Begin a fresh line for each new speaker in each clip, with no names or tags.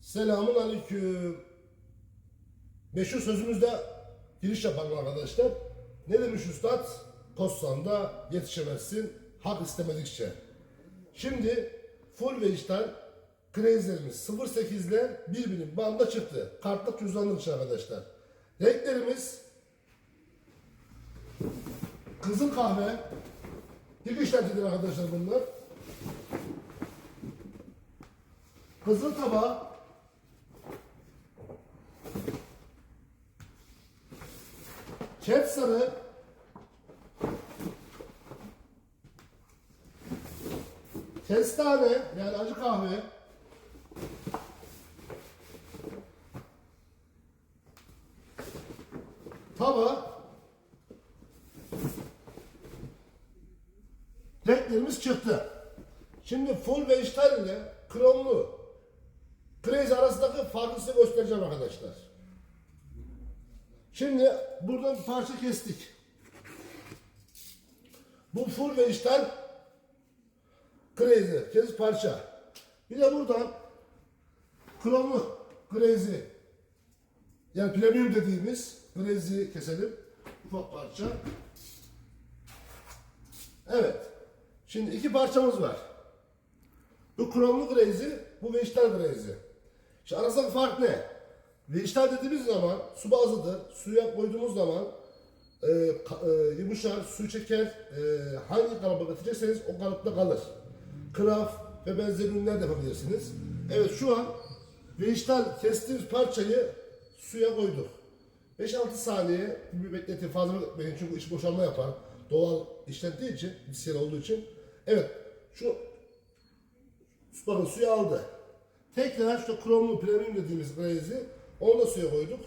Selamun aleyküm. Meşhur sözümüzde giriş yapalım arkadaşlar. Ne demiş üstad? Kossanda yetişemezsin hak istemedikçe. Şimdi full ve işten krezlerimiz 08 ile birbirinin banda çıktı. Kartlık cüzdanlık arkadaşlar. Renklerimiz kızıl kahve. İlk işlemcidir arkadaşlar bunlar. Kızıl tabağı Ket sarı Kestane yani acı kahve Tava Renklerimiz çıktı. Şimdi full ve iştal ile kromlu Crazy arasındaki farkı size göstereceğim arkadaşlar. Şimdi buradan bir parça kestik. Bu full ve işten Crazy, kes parça. Bir de buradan kromlu Crazy yani premium dediğimiz Crazy keselim. Ufak parça. Evet. Şimdi iki parçamız var. Bu kromlu Crazy, bu vegetal Crazy. Şimdi arasındaki fark ne? Vegetal dediğimiz zaman su bazlıdır. Suya koyduğumuz zaman e, e, yumuşar, su çeker. E, hangi kalıba getirecekseniz o kalıpta kalır. Kraf ve benzeri ürünler de yapabilirsiniz. Evet şu an vegetal kestiğimiz parçayı suya koyduk. 5-6 saniye bir bekletin fazla bekletmeyin çünkü iç boşalma yapar. Doğal işlendiği için, bitkisel olduğu için. Evet şu bakın suyu aldı. Tekrar şu kromlu premium dediğimiz glaze'i onu da suya koyduk.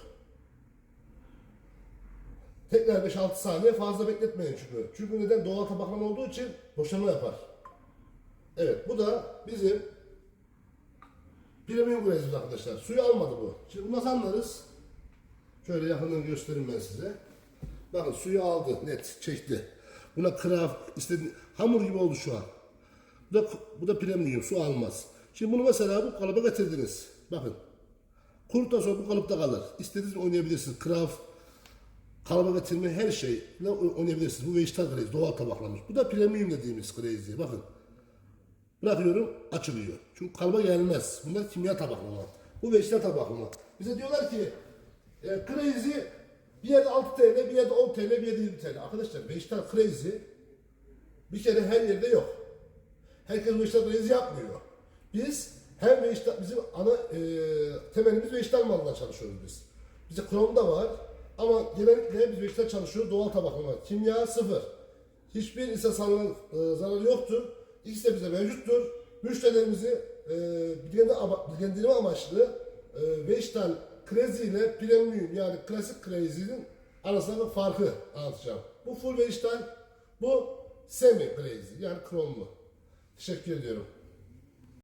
Tekrar 5-6 saniye fazla bekletmeyin çünkü. Çünkü neden? Doğal tabaklama olduğu için boşanma yapar. Evet bu da bizim premium glaze'imiz arkadaşlar. Suyu almadı bu. Şimdi bunu nasıl anlarız? Şöyle yakından göstereyim ben size. Bakın suyu aldı net çekti. Buna kraf istedi hamur gibi oldu şu an. Bu da, bu da premium su almaz. Şimdi bunu mesela bu kalıba getirdiniz. Bakın. Kuruttan sonra bu kalıpta kalır. İstediğiniz oynayabilirsiniz. Kraf, kalıba getirme her şeyle oynayabilirsiniz. Bu vegetal glaze, doğal tabaklamış. Bu da premium dediğimiz glaze. Bakın. Bırakıyorum açılıyor. Çünkü kalıba gelmez. Bunlar kimya tabaklama. Bu vegetal tabaklama. Bize diyorlar ki e, crazy bir yerde 6 TL, bir yerde 10 TL, bir yerde 20 TL. Arkadaşlar vegetal crazy bir kere her yerde yok. Herkes vegetal crazy yapmıyor. Biz hem vegetal, bizim ana e, temelimiz vegetal malından çalışıyoruz biz. Bizde krom da var ama genellikle biz vegetal çalışıyoruz doğal tabaklama. Kimya sıfır. Hiçbir insan sağlığına e, zararı yoktur. İkisi de bize mevcuttur. Müşterilerimizi e, bilgilendirme, ama, bilgilendirme amaçlı e, vegetal crazy ile premium yani klasik crazy'nin arasındaki farkı anlatacağım. Bu full vegetal, bu semi crazy yani kromlu. Teşekkür ediyorum.